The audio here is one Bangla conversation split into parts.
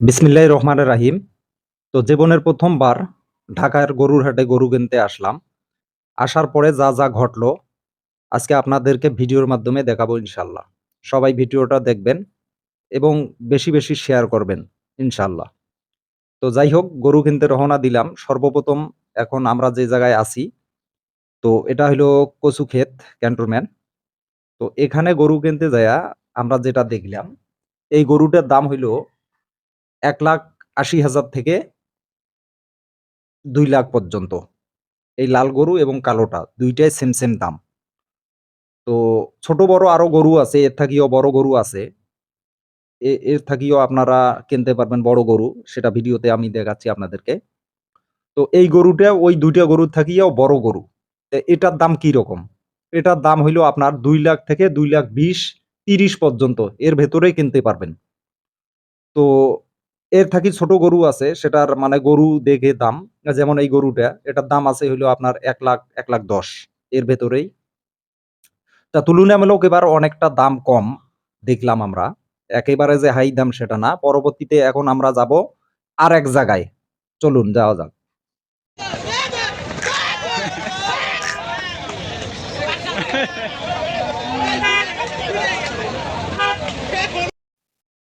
বিসমিল্লাহ রহমানের রাহিম। তো জীবনের প্রথমবার ঢাকার গরুর হাটে গরু কিনতে আসলাম। আসার পরে যা যা ঘটলো, আজকে আপনাদেরকে ভিডিওর মাধ্যমে দেখাবো ইনশাল্লাহ। সবাই ভিডিওটা দেখবেন এবং বেশি বেশি শেয়ার করবেন ইনশাল্লাহ। তো যাই হোক, গরু কিনতে রওনা দিলাম। সর্বপ্রথম এখন আমরা যে জায়গায় আছি, তো এটা হলো কচু ক্ষেত ক্যান্টনমেন্ট। তো এখানে গরু কিনতে যায়া আমরা যেটা দেখলাম, এই গরুটার দাম হইল এক লাখ আশি হাজার থেকে দুই লাখ পর্যন্ত। এই লাল গরু এবং কালোটা দুইটাই সেম সেম দাম। তো ছোট বড় আরও গরু আছে, এর থাকিও বড় গরু আছে। এর থাকিও আপনারা কিনতে পারবেন বড় গরু, সেটা ভিডিওতে আমি দেখাচ্ছি আপনাদেরকে। তো এই গরুটা, ওই দুইটা গরুর থাকিও বড় গরু। এটার দাম কি রকম এটার দাম হইল আপনার দুই লাখ থেকে দুই লাখ বিশ, তিরিশ পর্যন্ত। এর ভেতরেই কিনতে পারবেন। তো এর থাকি ছোট গরু আছে, সেটার মানে গরু দেখে দাম, যেমন এই গরুটা, এটার দাম আছে হইল আপনার এক লাখ এক লাখ দশ। এর ভেতরেই। তা তুলনামূলক এবার অনেকটা দাম কম, দেখলাম আমরা। একেবারে যে হাই দাম সেটা না। পরবর্তীতে এখন আমরা যাব আর এক জায়গায়। চলুন, যাওয়া যাক।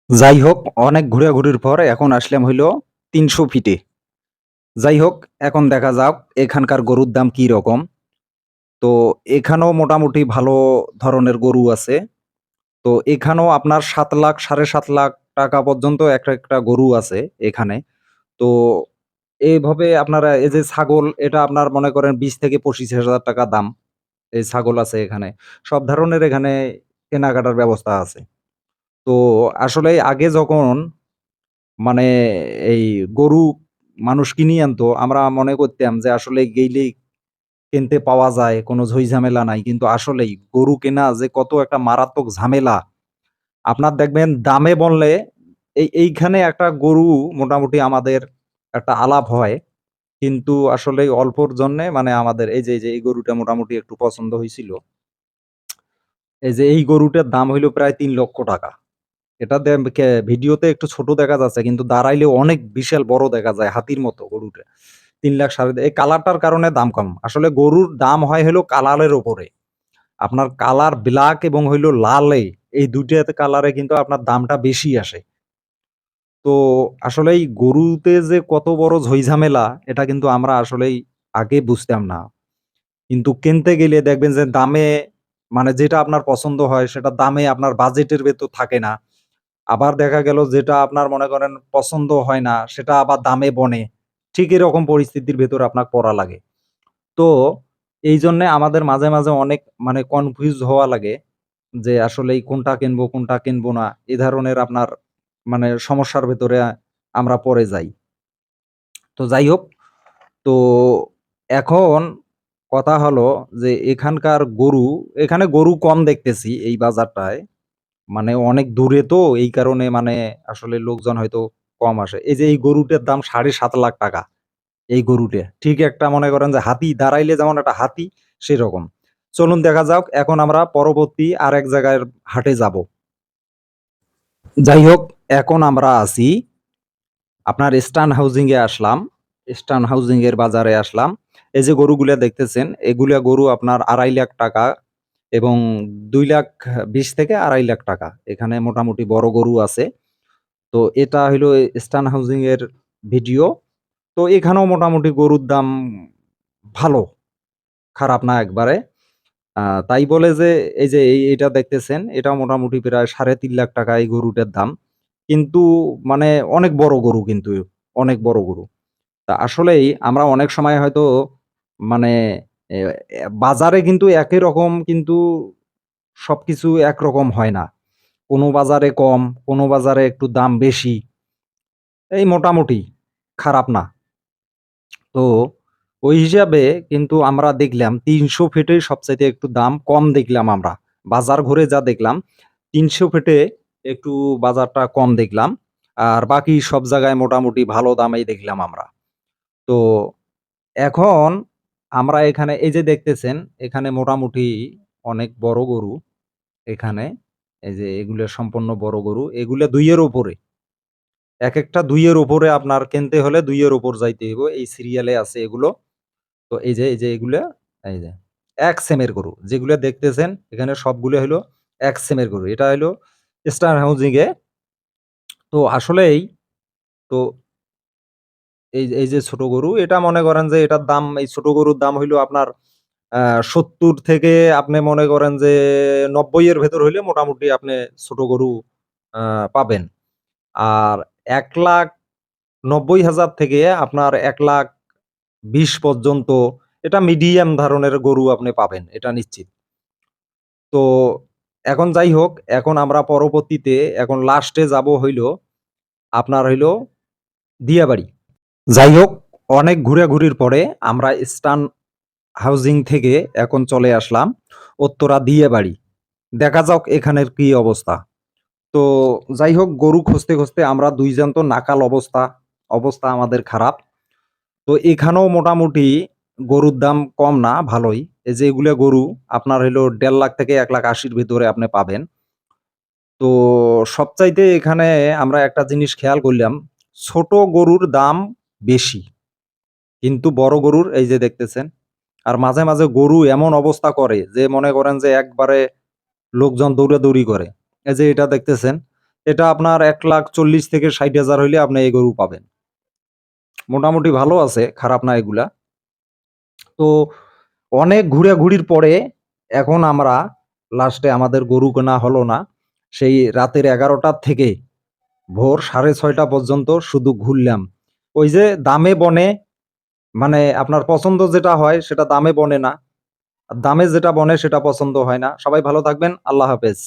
যাই হোক অনেক ঘুরাঘুরির পর এখন আসলাম হইল তিনশো ফিটে। যাই হোক এখন দেখা যাক এখানকার গরুর দাম কি রকম। তো এখানেও মোটামুটি ভালো ধরনের গরু আছে। তো এখানেও আপনার সাত লাখ, সাড়ে সাত লাখ টাকা পর্যন্ত একটা একটা গরু আছে এখানে। তো এইভাবে আপনারা, এই যে ছাগল, এটা আপনার মনে করেন বিশ থেকে পঁচিশ হাজার টাকা দাম। এই ছাগল আছে এখানে। সব ধরনের এখানে কেনাকাটার ব্যবস্থা আছে। তো আসলে আগে যখন মানে এই গরু মানুষ কিনি আনতো, আমরা মনে করতাম যে আসলে গেইলেই কিনতে পাওয়া যায়, কোনো ঝই ঝামেলা নাই। কিন্তু আসলেই গরু কেনা যে কত একটা মারাত্মক ঝামেলা। আপনার দেখবেন দামে বললে এই, এইখানে একটা গরু মোটামুটি আমাদের একটা আলাপ হয়। কিন্তু আসলে অল্পর জন্য মানে আমাদের এই যে এই যে, এই গরুটা মোটামুটি একটু পছন্দ হয়েছিল এই যে, এই গরুটার দাম হইল প্রায় তিন লক্ষ টাকা। এটা ভিডিওতে একটু ছোট দেখা যাচ্ছে, কিন্তু দাঁড়াইলে অনেক বিশাল বড় দেখা যায় হাতির মতো গরুটা। তিন লাখ সাড়ে এই কালারটার কারণে দাম কম। আসলে গরুর দাম হয় হলো কালারের ওপরে। আপনার কালার ব্ল্যাক এবং হইল লালে, এই দুইটাতে কালারে কিন্তু আপনার দামটা বেশি আসে। তো আসলেই গরুতে যে কত বড় ঝইঝামেলা, এটা কিন্তু আমরা আসলেই আগে বুঝতাম না। কিন্তু কিনতে গেলে দেখবেন যে দামে মানে যেটা আপনার পছন্দ হয়, সেটা দামে আপনার বাজেটের ভেতর থাকে না। আবার দেখা গেল যেটা আপনার মনে করেন পছন্দ হয় না, সেটা আবার দামে বনে। ঠিক এরকম পরিস্থিতির ভেতর আপনার পড়া লাগে। তো এই জন্য আমাদের মাঝে মাঝে অনেক মানে কনফিউজ হওয়া লাগে যে আসলে কোনটা কিনবো কোনটা কিনবো না। এই ধরনের আপনার মানে সমস্যার ভেতরে আমরা পড়ে যাই। তো যাই হোক তো এখন কথা হলো যে এখানকার গরু, এখানে গরু কম দেখতেছি এই বাজারটায়। মানে অনেক দূরে তো, এই কারণে মানে আসলে লোকজন হয়তো কম আসে। এই যে এই গরুটার দাম সাড়ে সাত লাখ টাকা, এই গরুটা। ঠিক একটা মনে করেন যে হাতি দাঁড়াইলে যেমন একটা হাতি, সেরকম। চলুন দেখা যাক, এখন আমরা পরবর্তী আর এক জায়গায় হাটে যাব। যাই হোক এখন আমরা আছি আপনার স্টান হাউজিং এ আসলাম। স্টান হাউজিং এর বাজারে আসলাম। এই যে গরুগুলা দেখতেছেন, এগুলা গরু আপনার আড়াই লাখ টাকা এবং দুই লাখ বিশ থেকে আড়াই লাখ টাকা। এখানে মোটামুটি বড় গরু আছে। তো এটা হইল স্টান হাউজিং এর ভিডিও। তো এখানেও মোটামুটি গরুর দাম ভালো, খারাপ না একবারে। তাই বলে যে এই যে এটা দেখতেছেন, এটা মোটামুটি প্রায় সাড়ে তিন লাখ টাকা এই গরুটার দাম। কিন্তু মানে অনেক বড় গরু কিন্তু, অনেক বড় গরু। তা আসলেই আমরা অনেক সময় হয়তো মানে বাজারে কিন্তু একই রকম কিন্তু সবকিছু একরকম হয় না। কোনো বাজারে কম, কোনো বাজারে একটু দাম বেশি, এই মোটামুটি খারাপ না। তো ওই হিসাবে কিন্তু আমরা দেখলাম তিনশো ফিটে সবচাইতে একটু দাম কম দেখলাম আমরা। বাজার ঘুরে যা দেখলাম, তিনশো ফিটে একটু বাজারটা কম দেখলাম, আর বাকি সব জায়গায় মোটামুটি ভালো দামেই দেখলাম আমরা। তো এখন আমরা এখানে এই যে দেখতেছেন, এখানে মোটামুটি অনেক বড় গরু, এখানে এই যে এগুলো সম্পূর্ণ বড় গরু, এগুলো দুইয়ের ওপরে এক একটা দুইয়ের উপরে আপনার কিনতে হলে দুইয়ের ওপর যাইতে হইব, এই সিরিয়ালে আছে এগুলো। তো এই যে এই যে এগুলা, এই যে, এক সেমের গরু। যেগুলো দেখতেছেন, এখানে সবগুলো হলো এক সেমের গরু। এটা হলো স্টার হাউজিং এ। তো আসলেই, তো এই এই যে ছোট গরু, এটা মনে করেন যে এটার দাম, এই ছোট গরুর দাম হইল আপনার সত্তর থেকে আপনি মনে করেন যে নব্বই এর ভেতর হইলে মোটামুটি আপনি ছোট গরু পাবেন। আর এক লাখ নব্বই হাজার থেকে আপনার এক লাখ বিশ পর্যন্ত এটা মিডিয়াম ধরনের গরু আপনি পাবেন, এটা নিশ্চিত। তো এখন যাই হোক, এখন আমরা পরবর্তীতে, এখন লাস্টে যাব হইল আপনার হইল দিয়াবাড়ি। যাই হোক, অনেক ঘুরাঘুরির পরে আমরা স্টান হাউজিং থেকে এখন চলে আসলাম উত্তরা দিয়াবাড়ি। দেখা যাক এখানের কি অবস্থা। তো যাই হোক, গরু খুঁজতে খুঁজতে আমরা দুইজন তো নাকাল অবস্থা অবস্থা আমাদের খারাপ। তো এখানেও মোটামুটি গরুর দাম কম না, ভালোই। এই যে এগুলো গরু, আপনার হইল দেড় লাখ থেকে এক লাখ আশির ভিতরে আপনি পাবেন। তো সবচাইতে এখানে আমরা একটা জিনিস খেয়াল করলাম, ছোট গরুর দাম বেশি, কিন্তু বড় গরুর এই যে দেখতেছেন, আর মাঝে মাঝে গরু এমন অবস্থা করে যে মনে করেন যে একবারে লোকজন দৌড়াদৌড়ি করে। এই যে এটা দেখতেছেন, এটা আপনার এক লাখ চল্লিশ থেকে ষাট হাজার হইলে আপনি এই গরু পাবেন। মোটামুটি ভালো আছে, খারাপ না এগুলা। তো অনেক ঘুরাঘুরির পরে এখন আমরা লাস্টে আমাদের গরু কেনা হলো না। সেই রাতের এগারোটার থেকে ভোর সাড়ে ছয়টা পর্যন্ত শুধু ঘুরলাম। ওই যে দামে বনে মানে আপনার পছন্দ যেটা হয় সেটা দামে বনে না। দামে যেটা বনে সেটা পছন্দ হয় না। সবাই ভালো থাকবেন, আল্লাহ হাফেজ।